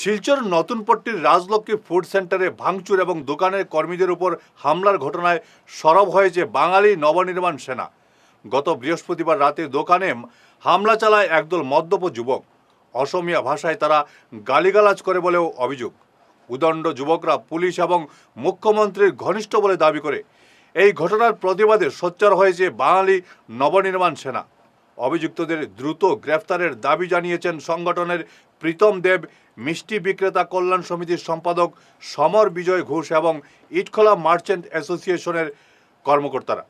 Silchar নতুনপট্টির Rajlakshmi food সেন্টারে ভাঙচুর এবং দোকানের কর্মীদের উপর হামলার ঘটনায় সরব হয়েছে বাঙালি নবনির্মাণ সেনা। গত বৃহস্পতিবার রাতে দোকানে হামলা চালায় একদল মদ্যপ যুবক। অসমীয়া ভাষায় তারা গালিগালাজ করে বলেও অভিযোগ। উদণ্ড যুবকরা পুলিশ এবং মুখ্যমন্ত্রীর ঘনিষ্ঠ বলে দাবি করে। এই ঘটনার প্রতিবাদে সোচ্চার হয়েছে বাঙালি নবনির্মাণ সেনা। অভিযুক্তদের দ্রুত গ্রেফতারের দাবি জানিয়েছেন সংগঠনের প্রীতম দেব, মিষ্টি বিক্রেতা কল্যাণ সমিতির সম্পাদক সমর বিজয় ঘোষ এবং ইটখোলা মার্চেন্ট অ্যাসোসিয়েশনের কর্মকর্তারা।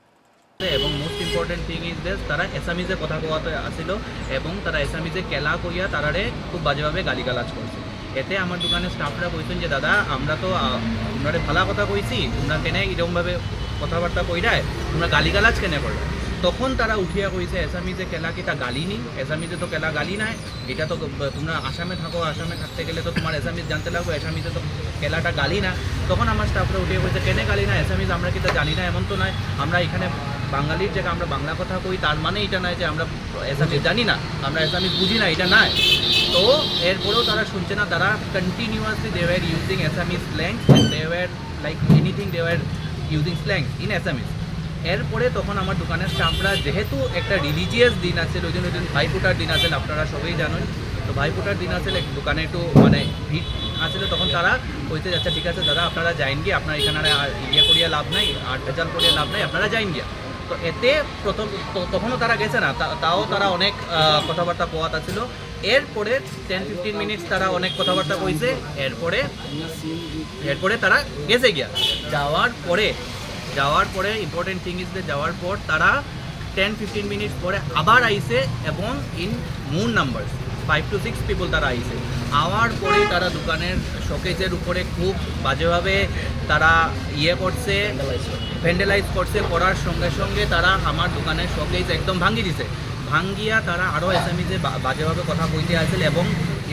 এবং most important thing is this তারা এসামিজে কথা কোয়াতে আসিল এবং তারা এসামিজে কেলা কইয়া তারারে খুব বাজেভাবে গালিগালাজ করছে। এতে আমার দোকানের স্টাফরা কইছেন যে, দাদা, আমরা তো তোমরা ভালা কথা কইছি তোমরা কেনে এরকমভাবে কথাবার্তা কইরায়, তোমরা গালিগালাজ কেনে করো তখন তারা উঠিয়া কইছে, এসামিজে কেলা কি তা গালি নি এসামিজে তো কেলা গালি নাই, এটা তো তোমরা আসামে থাকো, আসামে থাকতে গেলে তো তোমার এসামিজ জানতে লাগবে, এসামিজে তো কেলাটা গালি না। তখন আমার স্টাফরা উঠিয়ে কইছে, কেনে গালি না, এসামিজ আমরা কি তা জানি না, এমন তো নয় আমরা এখানে বাঙালির জায়গায় আমরা বাংলা কথা কই, তার মানে এটা নয় যে আমরা এসামিজ জানি না, আমরা এসামিজ বুঝি না, এটা নয় তো এরপরেও তারা শুনছে না, তারা continuously they were using Assamese slangs they were like anything they were using slangs in Assamese. এরপরে তখন আমার দোকানের স্টাফরা, যেহেতু একটা রিলিজিয়াস দিন আছে ওই জন্য ভাইফোঁটার দিন আছে, আপনারা সবাই জানেন, তো ভাইফোঁটার দিন আছে দোকানে একটু মানে ভিড় আসলে তখন তারা কইতে যাচ্ছে ঠিক আছে, দাদা, আপনারা যাইন গিয়ে, আপনার এখানে আর ইয়ে করিয়া লাভ নাই আর ভেজাল করিয়া লাভ নাই, আপনারা যাইন গিয়া। তো এতে প্রথম তখনও তারা গেছে না তাও তারা অনেক কথাবার্তা কোয়াত আছিল। এরপরে টেন ফিফটিন মিনিটস তারা অনেক কথাবার্তা কইছে, এরপরে এরপরে তারা গেছে গিয়া। যাওয়ার পরে যাওয়ার পরে ইম্পর্টেন্ট থিং ইজ যে যাওয়ার পর তারা টেন ফিফটিন মিনিট পরে আবার আইসে এবং ইন moon number five to six people তারা আইসে। আওয়ার পরে তারা দোকানের শোকেজের উপরে খুব বাজেভাবে তারা ইয়ে করছে ভ্যান্ডেলাইজ করছে। করার সঙ্গে সঙ্গে তারা আমার দোকানের শোকেজ একদম ভাঙিয়ে দিছে। ভাঙ্গিয়া তারা আরও এসএমইজে বাজেভাবে কথা কইতে আসছিল এবং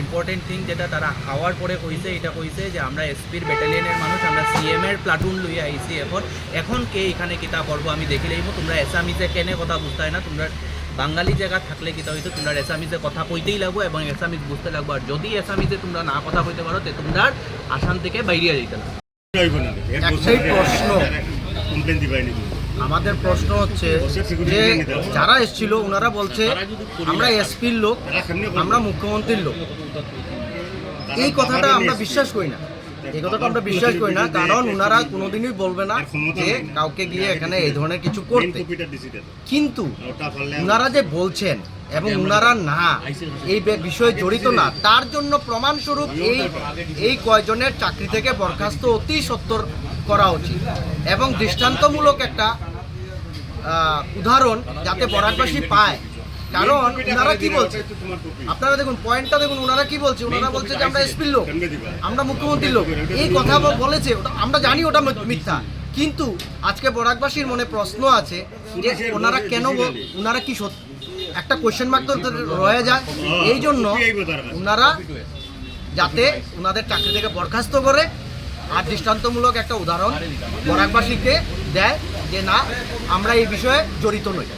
ইম্পর্টেন্ট থিং যেটা তারা আওয়ার পরে কইছে এটা কইছে যে আমরা এসপির ব্যাটালিয়নের মানুষ আমরা সিএম এর প্লাটুন লইয়া আইছি এখন। এখন কে এখানে কিতা করব আমি দেখি লইব। তোমরা এসামিজে কেনে কথা বুঝতে হয় না। তোমরা বাঙালি জায়গা থাকলে কিতা হইতো তোমরা এসামিজে কথা কইতেই লাগবো এবং এসামিজ বুঝতে লাগবো। আর যদি এসামিজে তোমরা না কথা কইতে পারো তে তোমরা আসাম থেকে বাইরিয়া যাইতে না। একটাই প্রশ্ন। আমাদের প্রশ্ন হচ্ছে যে যারা এসেছিল ওনারা বলছে, আমরা এসপির লোক, আমরা মুখ্যমন্ত্রীর লোক। এই কথাটা আমরা বিশ্বাস করি না। এই কথাটা আমরা বিশ্বাস করি না, কারণ ওনারা কোনোদিনই বলবে না যে কাউকে গিয়ে এখানে এই ধরনের কিছু করতে। কিন্তু ওনারা যে বলছেন এবং ওনারা না, এই বিষয়ে জড়িত না, তার জন্য প্রমাণস্বরূপ এই এই কয়জনের চাকরি থেকে বরখাস্ত অতি সত্তর করা উচিত। এবং দৃষ্টান্তমূলক একটা উদাহরণ যাতে বরাকবাসী পায়। কারণ ওনারা কি বলছে? আপনারা দেখুন পয়েন্টটা দেখুন ওনারা কি বলছে? ওনারা বলছে যে আমরা এসপির লোক আমরা মুখ্যমন্ত্রীর লোক। এই কথা বলেছে আমরা জানি ওটা মিথ্যা। কিন্তু আজকে বরাকবাসীর মনে প্রশ্ন আছে যে ওনারা কেন ওনারা কি সত্যি একটা কোয়েশ্চেন মার্ক তো রয়ে যায়। এই জন্য ওনারা যাতে ওনাদের চাকরি থেকে বরখাস্ত করে আর দৃষ্টান্তমূলক একটা উদাহরণ বরাকবাসীকে দেয় যে না আমরা এই বিষয়ে জড়িত নই।